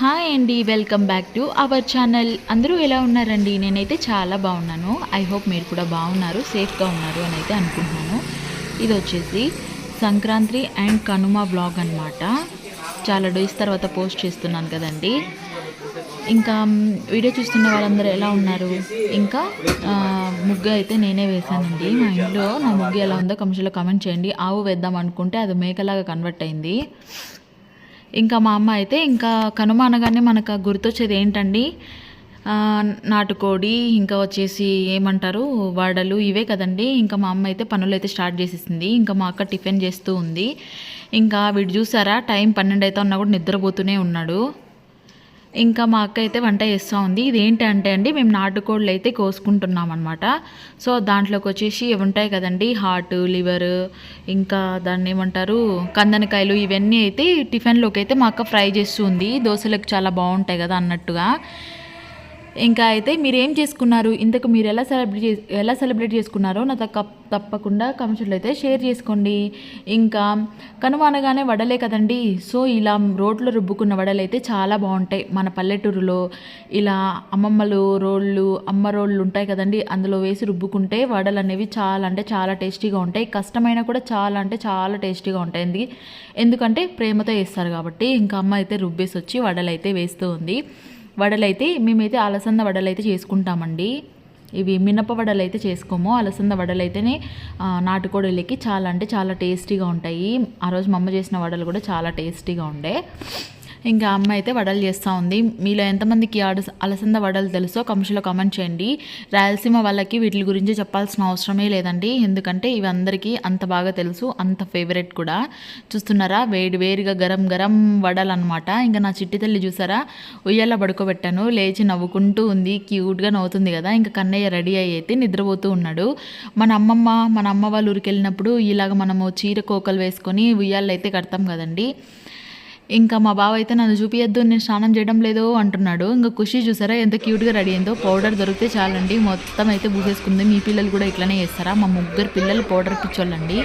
Hi అండి welcome back to our channel అందరూ ఎలా ఉన్నారండి? నేనైతే చాలా బాగున్నాను. ఐ హోప్ మీరు కూడా బాగున్నారు సేఫ్గా ఉన్నారు అని అయితే అనుకుంటున్నాను. ఇది వచ్చేసి సంక్రాంతి అండ్ కనుమ బ్లాగ్ అన్నమాట. చాలా డేస్ తర్వాత పోస్ట్ చేస్తున్నాను కదండి. ఇంకా వీడియో చూస్తున్న వాళ్ళందరూ ఎలా ఉన్నారు? ఇంకా ముగ్గు అయితే నేనే వేశానండి. మా ఇంట్లో నా ముగ్గు ఎలా ఉందో కమిషన్లో కమెంట్ చేయండి. ఆవు వేద్దాం అనుకుంటే అది మేకలాగా కన్వర్ట్ అయింది. ఇంకా మా అమ్మ అయితే ఇంకా కనుమ అనగానే మనకు గుర్తొచ్చేది ఏంటండి? నాటుకోడి ఇంకా వచ్చేసి ఏమంటారు? వడలు ఇవే కదండి. ఇంకా మా అమ్మ అయితే పనులు అయితే స్టార్ట్ చేసేసింది. ఇంకా మా అక్క టిఫిన్ చేస్తూ ఉంది. ఇంకా వీడు చూసారా? టైం పన్నెండు అయితే ఉన్నా కూడా నిద్రపోతూనే ఉన్నాడు. ఇంకా మా అక్క అయితే వంట చేస్తూ ఉంది. ఇదేంటంటే అండి మేము నాటుకోళ్ళు అయితే కోసుకుంటున్నాం అనమాట సో దాంట్లోకి వచ్చేసి ఇవి ఉంటాయి కదండి హార్ట్ లివర్ ఇంకా దాన్ని ఏమంటారు కందనకాయలు ఇవన్నీ అయితే టిఫిన్లోకి అయితే మా అక్క ఫ్రై చేస్తుంది. దోశలకు చాలా బాగుంటాయి కదా అన్నట్టుగా. ఇంకా అయితే మీరు ఏం చేసుకున్నారు? ఇంతకు మీరు ఎలా సెలబ్రేట్ చేసి ఎలా సెలబ్రేట్ చేసుకున్నారో నా తప్ప తప్పకుండా కమెంట్స్లో అయితే షేర్ చేసుకోండి. ఇంకా కనుమ అనగానే వడలే కదండి. సో ఇలా రోడ్లో రుబ్బుకున్న వడలు అయితే చాలా బాగుంటాయి. మన పల్లెటూరులో ఇలా అమ్మమ్మలు రోళ్ళు అమ్మ రోళ్ళు ఉంటాయి కదండి. అందులో వేసి రుబ్బుకుంటే వడలు అనేవి చాలా అంటే చాలా టేస్టీగా ఉంటాయి. కష్టమైన కూడా చాలా అంటే చాలా టేస్టీగా ఉంటాయి. ఎందుకంటే ప్రేమతో వేస్తారు కాబట్టి ఇంకా అమ్మ అయితే రుబ్బేసి వచ్చి వడలు అయితే వేస్తూ ఉంది. వడలైతే మేమైతే అలసంద వడలైతే చేసుకుంటామండి. ఇవి మినప వడలు అయితే చేసుకోము. అలసంద వడలు అయితేనే నాటుకోడలకి చాలా అంటే చాలా టేస్టీగా ఉంటాయి. ఆ రోజు మా అమ్మ చేసిన వడలు కూడా చాలా టేస్టీగా ఉండే. ఇంకా అమ్మ అయితే వడలు చేస్తూ ఉంది. మీలో ఎంతమందికి ఆడ అలసంద వడలు తెలుసో కమిషన్లో కామెంట్ చేయండి. రాయలసీమ వాళ్ళకి వీటి గురించి చెప్పాల్సిన అవసరమే లేదండి. ఎందుకంటే ఇవి అందరికీ అంత బాగా తెలుసు అంత ఫేవరెట్ కూడా. చూస్తున్నారా? వేడి వేడిగా గరం గరం వడలు అనమాట ఇంకా నా చిట్టి తల్లి చూసారా? ఉయ్యాల పడుకోబెట్టాను. లేచి నవ్వుకుంటూ ఉంది. క్యూట్గా నవ్వుతుంది కదా. ఇంకా కన్నయ్య రెడీ అయ్యి అయితే నిద్రపోతూ ఉన్నాడు. మన అమ్మమ్మ మన అమ్మ వాళ్ళ ఊరికి వెళ్ళినప్పుడు ఇలాగ మనము చీర కోకలు వేసుకొని ఉయ్యాలు అయితే కడతాం కదండి. ఇంకా మా బావ అయితే నన్ను చూపియద్దు నేను స్నానం చేయడం లేదు అంటున్నాడు. ఇంకా ఖుషి చూసారా? ఎంత క్యూట్గా రెడీ అయిందో. పౌడర్ దొరికితే చాలండి. మొత్తం అయితే పూసేసుకుంది. మీ పిల్లలు కూడా ఇట్లానే చేస్తారా? మా ముగ్గురు పిల్లలు పౌడర్ పిచ్చోళ్ళండి.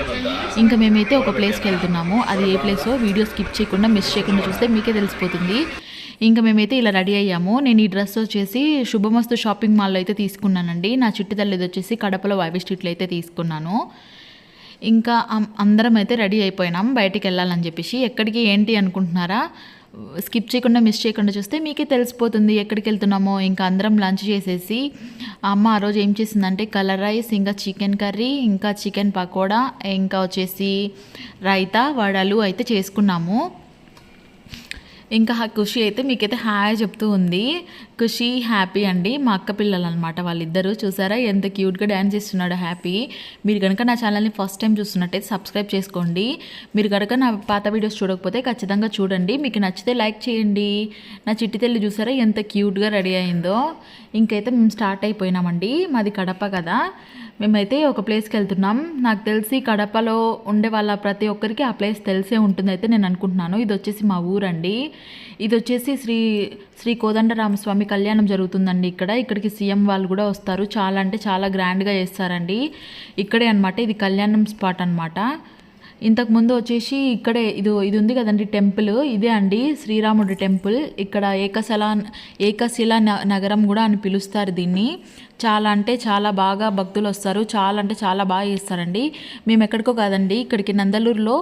ఇంకా మేమైతే ఒక ప్లేస్కి వెళ్తున్నాము. అది ఏ ప్లేసో వీడియో స్కిప్ చేయకుండా మిస్ చేయకుండా చూస్తే మీకే తెలిసిపోతుంది. ఇంకా మేమైతే ఇలా రెడీ అయ్యాము. నేను ఈ డ్రెస్ వచ్చేసి శుభమస్తు షాపింగ్ మాల్లో అయితే తీసుకున్నానండి. నా చిట్టి తల్లిది వచ్చేసి కడపలో వైవి స్ట్రీట్లో అయితే తీసుకున్నాను. ఇంకా అందరం అయితే రెడీ అయిపోయినాం బయటికి వెళ్ళాలని చెప్పేసి. ఎక్కడికి ఏంటి అనుకుంటున్నారా? స్కిప్ చేయకుండా మిస్ చేయకుండా చూస్తే మీకే తెలిసిపోతుంది ఎక్కడికి వెళ్తున్నామో. ఇంకా అందరం లంచ్ చేసేసి అమ్మ ఆ రోజు ఏం చేసిందంటే కలర్ రైస్ ఇంకా చికెన్ కర్రీ ఇంకా చికెన్ పకోడా ఇంకా వచ్చేసి రైతా వడలు అయితే చేసుకున్నాము. ఇంకా ఖుషి అయితే మీకైతే హాయ్ చెప్తూ ఉంది. ఖుషి హ్యాపీ అండి. మా అక్క పిల్లలు అనమాట వాళ్ళిద్దరూ. చూసారా? ఎంత క్యూట్గా డ్యాన్స్ చేస్తున్నాడు హ్యాపీ. మీరు కనుక నా ఛానల్ని ఫస్ట్ టైం చూస్తున్నట్టయితే సబ్స్క్రైబ్ చేసుకోండి. మీరు కనుక నా పాత వీడియోస్ చూడకపోతే ఖచ్చితంగా చూడండి. మీకు నచ్చితే లైక్ చేయండి. నా చిట్టి తల్లి చూసారా? ఎంత క్యూట్గా రెడీ అయిందో. ఇంకైతే మేము స్టార్ట్ అయిపోయినామండి. మాది కడప కదా. మేమైతే ఒక ప్లేస్కి వెళ్తున్నాం. నాకు తెలిసి కడపలో ఉండే వాళ్ళ ప్రతి ఒక్కరికి ఆ ప్లేస్ తెలిసే ఉంటుంది అయితే నేను అనుకుంటున్నాను. ఇది వచ్చేసి మా ఊరండి. ఇది వచ్చేసి శ్రీ శ్రీ కోదండరామస్వామి కళ్యాణం జరుగుతుందండి ఇక్కడ. ఇక్కడికి సీఎం వాళ్ళు కూడా వస్తారు. చాలా అంటే చాలా గ్రాండ్గా చేస్తారండి. ఇక్కడే అనమాట ఇది కళ్యాణం స్పాట్ అనమాట ఇంతకుముందు వచ్చేసి ఇక్కడే ఇది ఇది ఉంది కదండి టెంపుల్. ఇదే అండి శ్రీరాముడి టెంపుల్. ఇక్కడ ఏకశల ఏకశిల న- నగరం కూడా అని పిలుస్తారు దీన్ని. చాలా అంటే చాలా బాగా భక్తులు వస్తారు. చాలా అంటే చాలా బాగా చేస్తారండి. మేము ఎక్కడికో కాదండి ఇక్కడికి నందలూరులో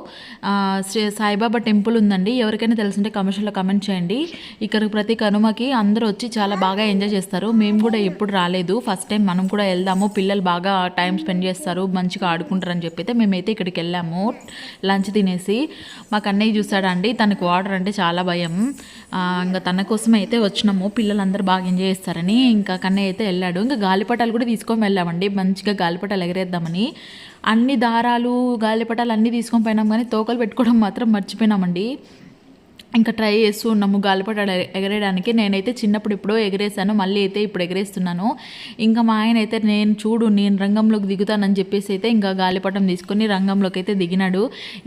శ్రీ సాయిబాబా టెంపుల్ ఉందండి. ఎవరికైనా తెలుసుంటే కమర్షియల్లో కమెంట్ చేయండి. ఇక్కడికి ప్రతి కనుమకి అందరూ వచ్చి చాలా బాగా ఎంజాయ్ చేస్తారు. మేము కూడా ఎప్పుడు రాలేదు. ఫస్ట్ టైం మనం కూడా వెళ్దాము. పిల్లలు బాగా టైం స్పెండ్ చేస్తారు. మంచిగా ఆడుకుంటారని చెప్పితే చెప్పి అయితే మేమైతే ఇక్కడికి వెళ్ళాము. లంచ్ తినేసి. మా కన్నయ్య చూసాడండి. తనకు వాటర్ అంటే చాలా భయం. ఇంకా తన కోసం అయితే వచ్చినాము. పిల్లలందరూ బాగా ఎంజాయ్ చేస్తారని ఇంకా కన్నయ్య అయితే వెళ్ళాడు. ఇంకా గాలిపటాలు కూడా తీసుకొని వెళ్ళామండి. మంచిగా గాలిపటాలు ఎగరేద్దామని. అన్ని దారాలు గాలిపటాలు అన్నీ తీసుకొని పోయినాం కానీ తోకలు పెట్టుకోవడం మాత్రం మర్చిపోయినామండి. ఇంకా ట్రై చేస్తూ ఉన్నాము గాలిపట ఎగరేయడానికి నేనైతే చిన్నప్పుడు ఎప్పుడో ఎగరేసాను మళ్ళీ అయితే ఇప్పుడు ఎగరేస్తున్నాను. ఇంకా మా ఆయన అయితే నేను చూడు నేను రంగంలోకి దిగుతానని చెప్పేసి అయితే ఇంకా గాలిపటం తీసుకొని రంగంలోకి అయితే దిగినాడు.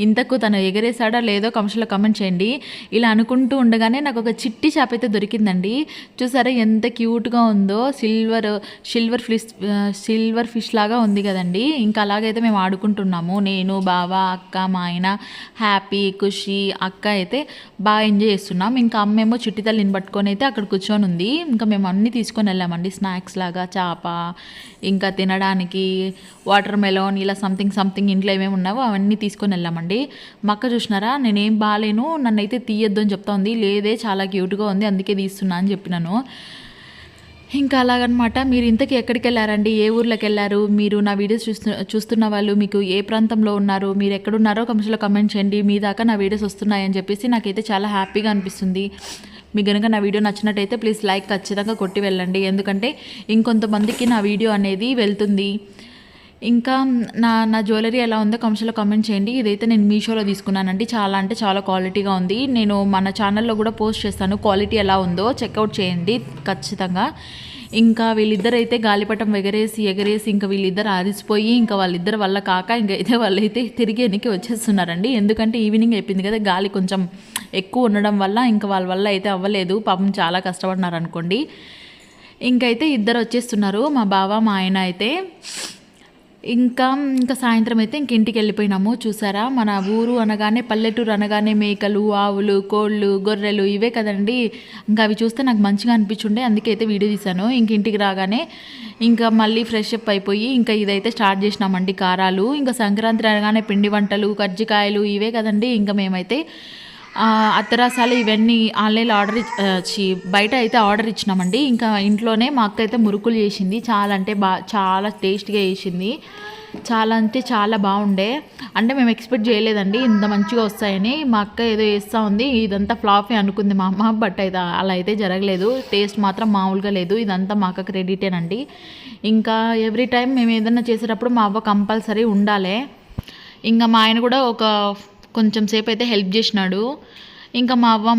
ఇంతకు తను ఎగరేసాడా లేదో కమర్షియల్లో కమెంట్ చేయండి. ఇలా అనుకుంటూ ఉండగానే నాకు ఒక చిట్టి చేప అయితే దొరికిందండి. చూసారా ఎంత క్యూట్గా ఉందో silver silver fish silver fish లాగా ఉంది కదండి. ఇంకా అలాగైతే మేము ఆడుకుంటున్నాము. నేను బావ అక్క మా ఆయన హ్యాపీ ఖుషి అక్క అయితే బాగా బాగా ఎంజాయ్ చేస్తున్నాం? ఇంకా అమ్మేమో చిట్టితల్లిని పట్టుకొని అయితే అక్కడ కూర్చొని ఉంది. ఇంకా మేము అన్నీ తీసుకొని వెళ్ళామండి. స్నాక్స్ లాగా చేప ఇంకా తినడానికి వాటర్ మెలోన్ ఇలా సంథింగ్ సంథింగ్ ఇంట్లో ఏమేమి ఉన్నావో అవన్నీ తీసుకొని వెళ్ళామండి. మా అక్క చూసినారా? నేనేం బాగాలేను. నన్ను అయితే తీయొద్దు అని చెప్తా ఉంది. లేదే చాలా క్యూట్గా ఉంది. అందుకే తీస్తున్నా అని చెప్పినాను. ఇంకా అలాగనమాట. మీరు ఇంతకీ ఎక్కడికి వెళ్ళారండి ఏ ఊర్లోకి వెళ్ళారు మీరు నా వీడియోస్ చూస్తు చూస్తున్న వాళ్ళు మీకు ఏ ప్రాంతంలో ఉన్నారు? మీరు ఎక్కడున్నారో కమెంట్స్లో కమెంట్ చేయండి. మీ దాకా నా వీడియోస్ వస్తున్నాయని చెప్పేసి నాకైతే చాలా హ్యాపీగా అనిపిస్తుంది. మీకు కనుక నా వీడియో నచ్చినట్టయితే ప్లీజ్ లైక్ ఖచ్చితంగా కొట్టి వెళ్ళండి. ఎందుకంటే ఇంకొంతమందికి నా వీడియో అనేది వెళ్తుంది. ఇంకా నా నా జ్యువెలరీ ఎలా ఉందో కమెంట్స్లో కమెంట్ చేయండి. ఇదైతే నేను మీషోలో తీసుకున్నానండి. చాలా అంటే చాలా క్వాలిటీగా ఉంది. నేను మన ఛానల్లో కూడా పోస్ట్ చేస్తాను. క్వాలిటీ ఎలా ఉందో చెక్అవుట్ చేయండి ఖచ్చితంగా. ఇంకా వీళ్ళిద్దరు అయితే గాలిపటం ఎగరేసి ఎగరేసి ఇంకా వీళ్ళిద్దరు ఆరిసిపోయి ఇంకా వాళ్ళిద్దరు వల్ల కాక ఇంకా అయితే వాళ్ళైతే తిరిగి వెనక్కి వచ్చేస్తున్నారండి. ఎందుకంటే ఈవినింగ్ అయిపోయింది కదా గాలి కొంచెం ఎక్కువ ఉండడం వల్ల ఇంకా వాళ్ళ వల్ల అయితే అవ్వలేదు. పాపం చాలా కష్టపడినారు అనుకోండి ఇంకైతే ఇద్దరు వచ్చేస్తున్నారు. మా బావ మా ఆయన అయితే ఇంకా ఇంకా సాయంత్రం అయితే ఇంక ఇంటికి వెళ్ళిపోయినాము. చూసారా? మన ఊరు అనగానే పల్లెటూరు అనగానే మేకలు ఆవులు కోళ్ళు గొర్రెలు ఇవే కదండి. ఇంకా అవి చూస్తే నాకు మంచిగా అనిపించుండే. అందుకే అయితే వీడియో తీశాను. ఇంక ఇంటికి రాగానే ఇంకా మళ్ళీ ఫ్రెష్ అప్ అయిపోయి ఇంకా ఇదైతే స్టార్ట్ చేసినామండి కారాలు. ఇంకా సంక్రాంతి అనగానే పిండి వంటలు కజ్జికాయలు ఇవే కదండి. ఇంకా మేమైతే అత్తరాసాలు ఇవన్నీ ఆన్లైన్లో ఆర్డర్ ఇచ్చి బయట అయితే ఆర్డర్ ఇచ్చినామండి. ఇంకా ఇంట్లోనే మా అక్క అయితే మురుకులు చేసింది. చాలా అంటే బా చాలా టేస్ట్గా చేసింది. చాలా అంటే చాలా బాగుండే. అంటే మేము ఎక్స్పెక్ట్ చేయలేదండి. ఇంత మంచిగా వస్తాయని. మా అక్క ఏదో వేస్తూ ఉంది. ఇదంతా ఫ్లాఫే అనుకుంది మా అమ్మ. బట్ అయితే అలా అయితే జరగలేదు. టేస్ట్ మాత్రం మామూలుగా లేదు. ఇదంతా మా అక్క క్రెడిటేనండి. ఇంకా ఎవ్రీ టైం మేము ఏదైనా చేసేటప్పుడు మా అవ్వ కంపల్సరీ ఉండాలి. ఇంకా మా ఆయన కూడా ఒక కొంచెం సేపు అయితే హెల్ప్ చేసినాడు. ఇంకా మా అవ్వ